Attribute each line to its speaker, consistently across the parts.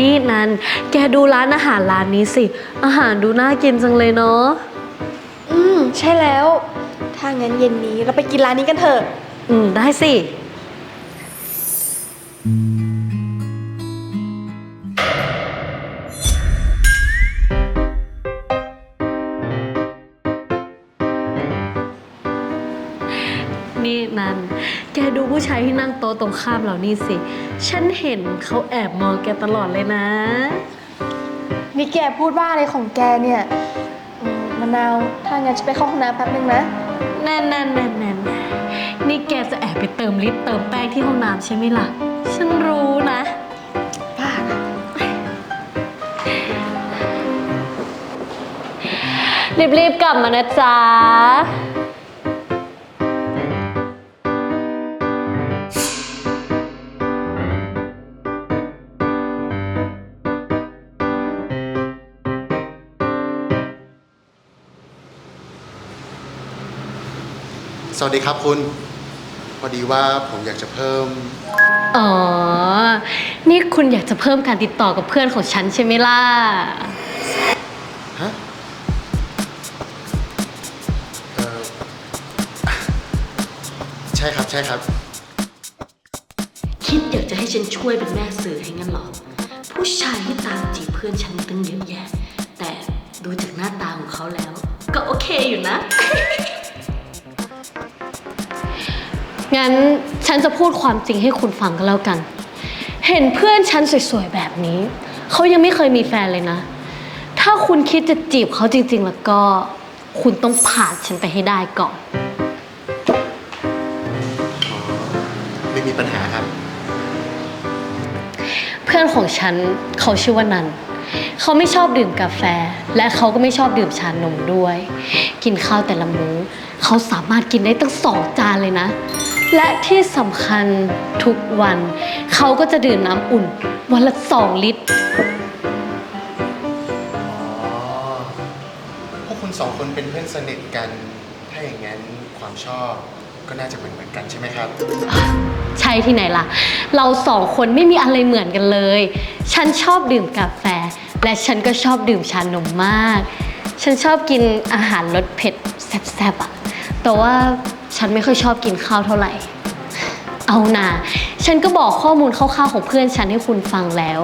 Speaker 1: นี่นัน แกดูร้านอาหารร้านนี้สิ อาหารดูน่ากินจังเลยเนาะ
Speaker 2: อืม ใช่แล้ว ถ้างั้นเย็นนี้เราไปกินร้านนี้กันเถอะ
Speaker 1: อืม ได้สิ นี่นันแกดูผู้ชายที่นั่งโต๊ะตรงข้ามเรานี่สิ ฉันเห็นเขาแอบมองแกตลอดเลยนะ
Speaker 2: นี่แกพูดว่าอะไรของแกเนี่ยอืมมะนาว ถ้างั้นฉันไปเข้าห้องน้ำแป๊บนึงนะ
Speaker 1: แน่นแน่นแน่นแน่นนี่แกจะแอบไปเติมลิปเติมแป้งที่ห้องน้ำใช่ไหมล่ะ ฉันรู้นะ
Speaker 2: บ้านะ
Speaker 1: รีบๆกลับมานะจ๊ะ
Speaker 3: สวัสดีครับคุณ พอดีว่าผมอยากจะเพิ่ม
Speaker 1: อ๋อ นี่คุณอยากจะเพิ่มการติดต่อกับเพื่อนของฉันใช่ไหมล่ะ
Speaker 3: ฮะเอ่อใช่ครับใช่ครับ
Speaker 1: คิดอยากจะให้ฉันช่วยเป็นแม่สื่อให้งั้นเหรอ ผู้ชายที่ตามจีบเพื่อนฉันตั้งเยอะแยะ แต่ดูจากหน้าตาของเขาแล้ว ก็โอเคอยู่นะ งั้นฉันจะพูดความจริงให้คุณฟังก็แล้วกัน เห็นเพื่อนฉันสวยๆแบบนี้ เขายังไม่เคยมีแฟนเลยนะ ถ้าคุณคิดจะจีบเขาจริงๆ แล้วก็ คุณต้องผ่านฉันไปให้ได้ก่อน
Speaker 3: ไม่มีปัญหาครับ
Speaker 1: เพื่อนของฉันเขาชื่อว่านัน เขาไม่ชอบดื่มกาแฟ และเขาก็ไม่ชอบดื่มชานมด้วย กินข้าวแต่ละมื้อเขาสามารถกินได้ตั้งสองจานเลยนะ และที่สำคัญทุกวัน เขาก็จะดื่มน้ำอุ่น วันละสองลิตร
Speaker 3: อ๋อพวกคุณสองคนเป็นเพื่อนสนิทกัน ถ้าอย่างนั้นความชอบก็น่าจะเหมือนเหมือนกันใช่ไหมครับ
Speaker 1: ใช่ที่ไหนล่ะ เราสองคนไม่มีอะไรเหมือนกันเลย ฉันชอบดื่มกาแฟ และฉันก็ชอบดื่มชานมมาก ฉันชอบกินอาหารรสเผ็ดแซ่บๆอะแต่ว่า ฉันไม่ค่อยชอบกินข้าวเท่าไหร่ เอานาฉันก็บอกข้อมูลคร่าวๆของเพื่อนฉันให้คุณฟังแล้ว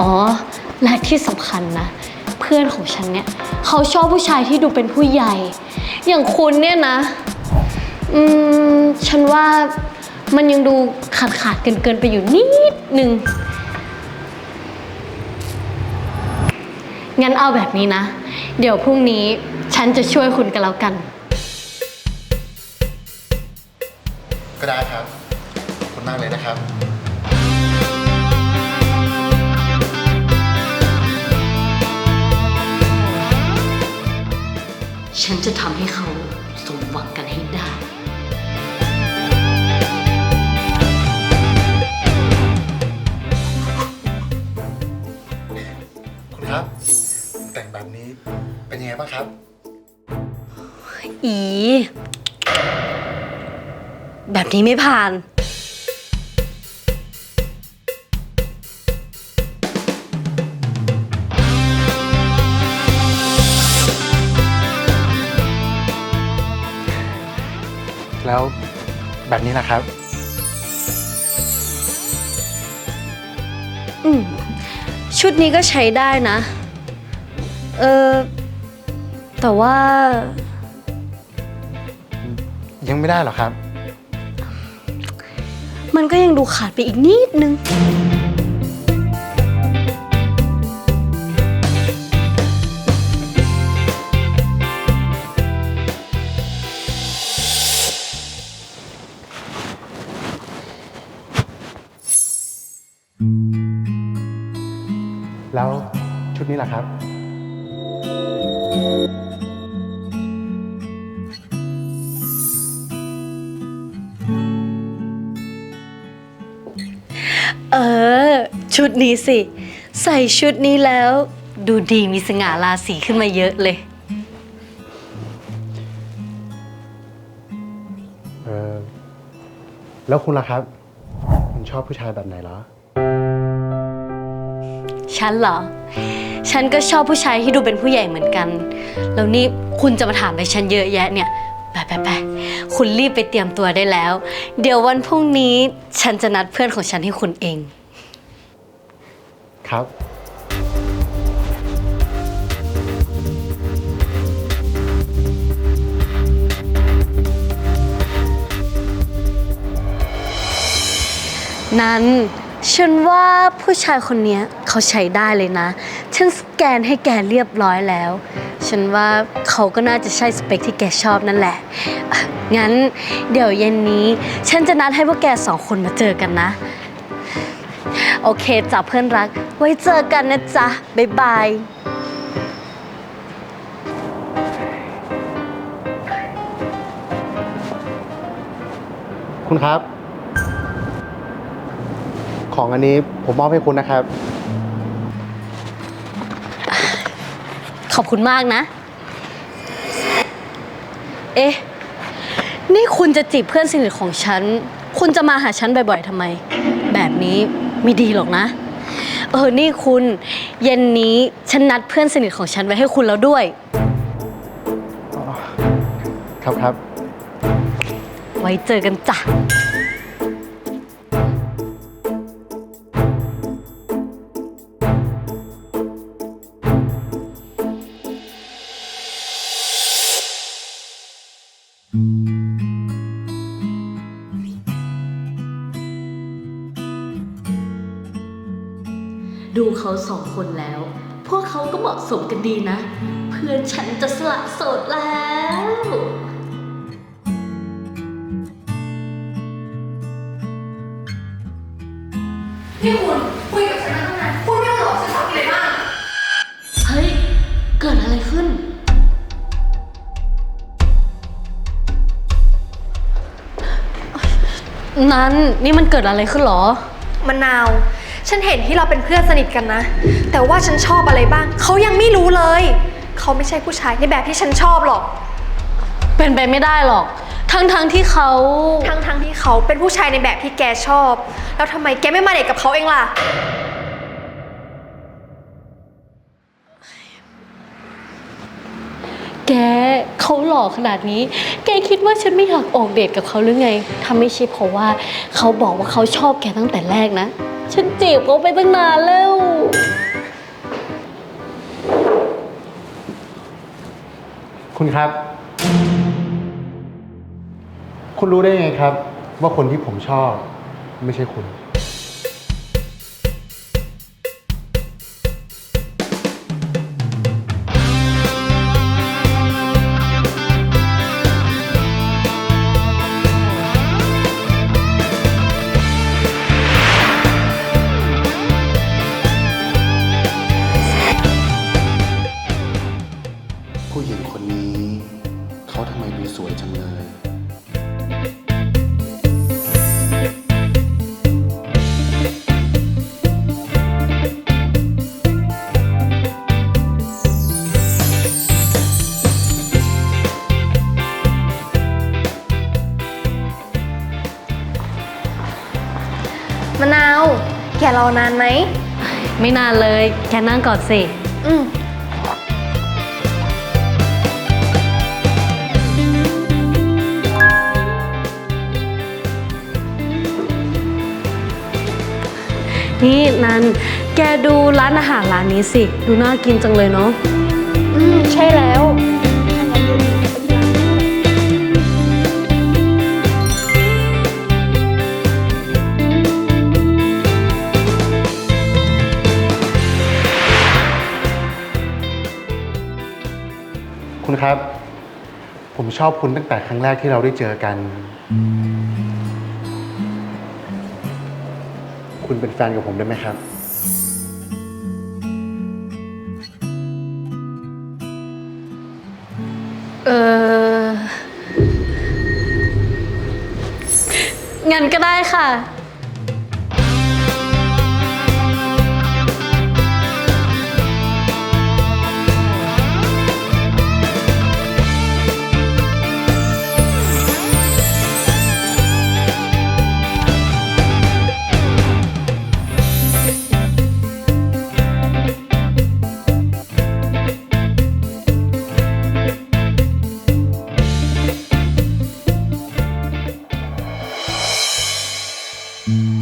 Speaker 1: อ๋อ และที่สำคัญนะ เพื่อนของฉันเนี่ยเขาชอบผู้ชายที่ดูเป็นผู้ใหญ่ อย่างคุณเนี่ยนะ อืม ฉันว่ามันยังดูขาดขาดๆเกินเกินๆไปอยู่นิดนึง งั้นเอาแบบนี้นะ เดี๋ยวพรุ่งนี้ฉันจะช่วยคุณกันแล้วกัน
Speaker 3: ก็ได้ครับ ขอบคุณมากเลยนะครับ
Speaker 1: ฉันจะทำให้เขาสมหวังกันให้ได้
Speaker 3: คุณครับ แต่งแบบนี้เป็นยังไงบ้างครับ
Speaker 1: อี แบบนี้ไม่ผ่าน
Speaker 3: แล้วแบบนี้นะครับ
Speaker 1: อืม ชุดนี้ก็ใช้ได้นะ เออ แต่ว่า
Speaker 3: ยังไม่ได้หรอครับ
Speaker 1: มันก็ยังดูขาดไปอีกนิดนึง
Speaker 3: นี้
Speaker 1: สิ ใส่ชุดนี้แล้ว ดูดีมีสง่าราศีขึ้นมาเยอะเลย
Speaker 3: เออแล้วคุณล่ะครับ คุณชอบผู้ชายแบบไหนเหรอ
Speaker 1: ฉันเหรอ ฉันก็ชอบผู้ชายที่ดูเป็นผู้ใหญ่เหมือนกัน แล้วนี่คุณจะมาถามอะไรฉันเยอะแยะเนี่ย ไปไปไปคุณรีบไปเตรียมตัวได้แล้ว เดี๋ยววันพรุ่งนี้ฉันจะนัดเพื่อนของฉันให้คุณเอง
Speaker 3: ครับ
Speaker 1: นั้นฉันว่าผู้ชายคนเนี้ยเขาใช้ได้เลยนะ ฉันสแกนให้แกเรียบร้อยแล้ว ฉันว่าเขาก็น่าจะใช่สเปคที่แกชอบนั่นแหละอะงั้นเดี๋ยวเย็นนี้ ฉันจะนัดให้พวกแกสองคนมาเจอกันนะ โอเคจ้ะเพื่อนรัก ไว้เจอกันนะจ๊ะ บ๊ายบาย
Speaker 3: คุณครับ ของอันนี้ผมมอบให้คุณนะครับ
Speaker 1: ขอบคุณมากนะ เอ๊ะ นี่คุณจะจีบเพื่อนสนิทของฉัน คุณจะมาหาฉันบ่อยๆทำไม แบบนี้ ไม่ดีหรอกนะ เออ นี่คุณ เย็นนี้ฉันนัดเพื่อนสนิทของฉันไว้ให้คุณแล้วด้วย
Speaker 3: ครับครับ
Speaker 1: ไว้เจอกันจ้ะ เขาสองคนแล้ว พวกเขาก็เหมาะสมกันดีนะ เพื่อนฉันจะสละโสดแล้ว
Speaker 2: พี่คุณคุยกับฉันมาตั้งนานคุณไม่รู้หรอกฉันชอบกินอะไรบ้าง
Speaker 1: เฮ้ย เกิดอะไรขึ้น นั้นนี่มันเกิดอะไรขึ้นหรอ
Speaker 2: มะนาว ฉันเห็นที่เราเป็นเพื่อนสนิทกันนะ แต่ว่าฉันชอบอะไรบ้าง เขายังไม่รู้เลย เขาไม่ใช่ผู้ชายในแบบที่ฉันชอบหรอก
Speaker 1: เป็นไปไม่ได้หรอก ทั้งๆทที่เขา
Speaker 2: ทั้งทั้งๆที่เขาเป็นผู้ชายในแบบที่แกชอบ แล้วทำไมแกไม่มาเด็กกับเขาเองล่ะ
Speaker 1: แกเขาหล่อขนาดนี้ แกคิดว่าฉันไม่อยากออกเดทกับเขาหรือไง ถ้าไม่ใช่เพราะว่าเขาบอกว่าเขาชอบแกตั้งแต่แรกนะ ฉันจีบเขาไปตั้งนานแล้ว
Speaker 3: คุณครับ คุณรู้ได้ไงครับ ว่าคนที่ผมชอบไม่ใช่คุณ
Speaker 2: แกรอนานไหม
Speaker 1: ไม่นานเลยแกนั่งก่อนสิ
Speaker 2: อืม
Speaker 1: นี่นัน แกดูร้านอาหารร้านนี้สิ ดูน่ากินจังเลยเนาะ
Speaker 2: อืม ใช่แล้ว
Speaker 3: ครับ ผมชอบคุณตั้งแต่ครั้งแรกที่เราได้เจอกัน คุณเป็นแฟนกับผมได้ไหมครับ
Speaker 1: เอองั้นก็ได้ค่ะ Mm-hmm.